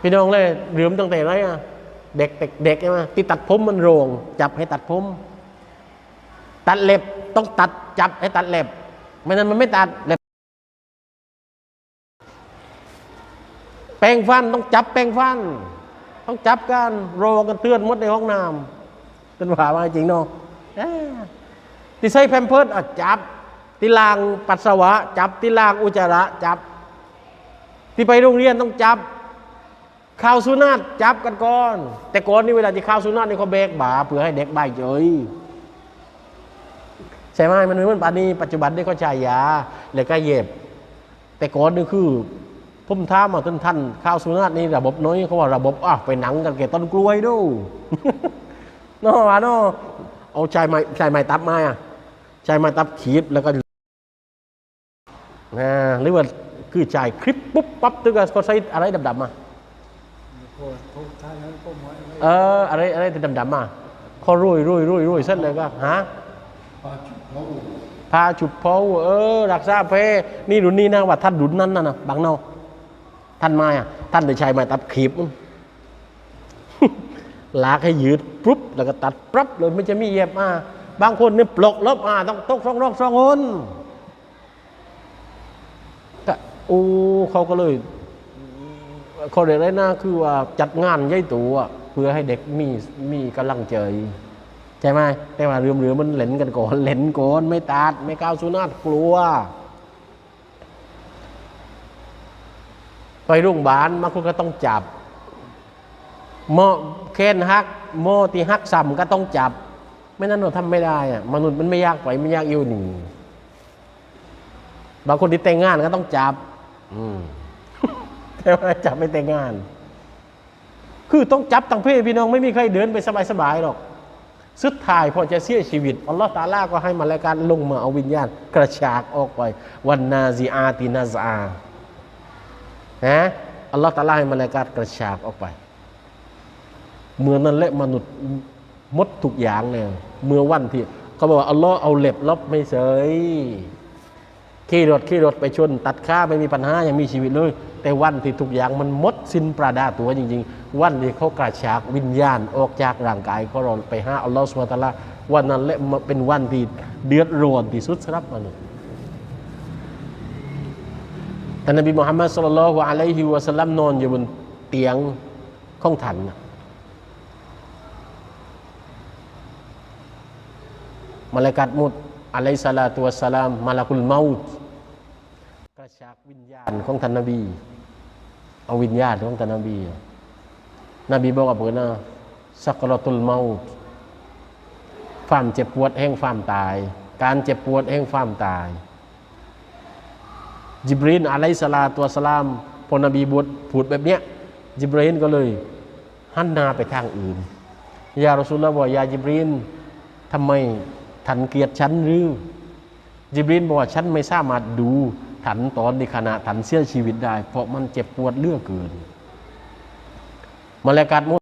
พี่น้องเลยเรื่มตั้งแต่ไรอะเด็กเด็กเด็กใช่ไหมที่ตัดผมมันโรง จับให้ตัดผม ตัดเล็บต้องตัดจับให้ตัดเล็บ ไม่นั้นมันไม่ตัดเล็บแปรงฟันต้องจับแปรงฟัน ต้องจับกันโรกันเตือนมดในห้องน้ำเป็นว่ามาจริงเนาะเอ้อที่ใส่แพมเพิร์ดจับที่ลางปัสสาวะ จับที่ลางอุจจาระจับ ที่ไปโรงเรียนต้องจับ ข่าวสุนัตจับกันก่อน แต่ก่อนนี่เวลาที่ข่าวสุนัตนี่เขาเบรกบาเพื่อให้เด็กใบายเฉยใช่ไหมมันไม่เหมือนปัจนนี้ปัจจุบันได้เขาใช้ยาแล้วก็เย็บ แต่ก่อนนี่คือผมท้ามาท่านท่านข้าวสุนัตนี่ระบบน้อยเขาว่าระบบอะไปหนังกันเกต้นกล้วยดูนาะว่าเนาะเอาชายไม้ชายไม้ตับมาอะชายไม้ตับขีดแล้วก็นะหรือว่าคือชายคลิปปุ๊บปั๊บตึกก็ใช้อะไรดำๆมา เอออะไรอะไรที่ดำๆมาเขารุ่ยรุ่ยรุ่ยรุ่ยเส้นเลยก็ฮะปาจุดพาฉุดเพาเออรักษาเพนี่รุ่นนี้นะว่าท่านรุ่นนั้นน่ะนะบางเนาท่านมาอะท่านได้ใช้ไม้ตัดขีบลากให้ยืดปุ๊บแล้วก็ตัดปั๊บเลยไม่จะมีเย็บมาบางคนเนี่ยปลกลบมาต้องตกสองรอกสองคนก็โอ้เขาก็เลย ขาเรียกอะไรนะคือว่าจัดงานใหญ่ตัวเพื่อให้เด็กมีมีกำลังใจใช่ไหมแต่ว่าเรือมเรือมันเล่นกันก่อนเล่นก่อนไม่ตัดไม่ก้าวสุนัตกลัว ไปโรงพยาบาลบางคนก็ต้องจับหมอแค้นฮักหมอที่ฮักซ้ำก็ต้องจับ ไม่นั้นเราทำไม่ได้อะมนุษย์มันไม่ยากไปไม่ยากอยู่หนึ่งบางคนที่แต่งงานก็ต้องจับ อืม แต่ว่าจับไม่แต่งงาน คือต้องจับตั้งเพศพี่น้องไม่มีใครเดินไปสบายๆหรอก สุดท้ายพอจะเสียชีวิตอัลลอฮ์ตาลาก็ให้มาแล้วการลงมาเอาวิญญาณ กระชากออกไป วันนาซีอาตินาซานะอัลลอฮ์ตาลาให้มาแล้วการกระชากออกไป เมื่อนั้นแหละมนุษย์มดทุกอย่างเลยเมื่อวันที่เขาบอกว่าอัลลอฮ์เอาเหล็บลบไม่เสยขี่รถขี่รถไปชน ตัดค่าไม่มีปัญหายังมีชีวิตเลย แต่วันที่ทุกอย่างมันหมดสิ้นประดาตัวจริง ๆ วันที่เขากระชากวิญญาณออกจากร่างกายเขาเราไปหาอัลลอฮ์สุบะตาลาวันนั้นและเป็นวันที่เดือดร้อนที่สุดสำหรับมนุษย์แต่นบีมุฮัมมัดสุลลัลลอฮุอะลัยฮิวะสัลลัมนอนอยู่บนเตียงของท่านนะมาลากัดมุดอะลัยสลาตุวัสลามมาลากุลเมาต์กระชากวิญญาณของท่านนบี เอาวิญญาณของท่านนบีนบีบอกกับเพื่อนนะสักรตุลเมาความเจ็บปวดแห่งความตาย การเจ็บปวดแห่งความตาย จิบรีนอะลัยสลาตุวัสลามพอนบีบวชพูดแบบเนี้ยจิบรีนก็เลยหันหน้าไปทางอื่นยารอซูลละบอกยาจิบรีนทำไมท่านเกลียดฉันหรือ จิบรีนบอกว่าฉันไม่สามารถดู ถันตอนในขณะถันเสียชีวิตได้ เพราะมันเจ็บปวดเลือกเกินมาลากัดมุ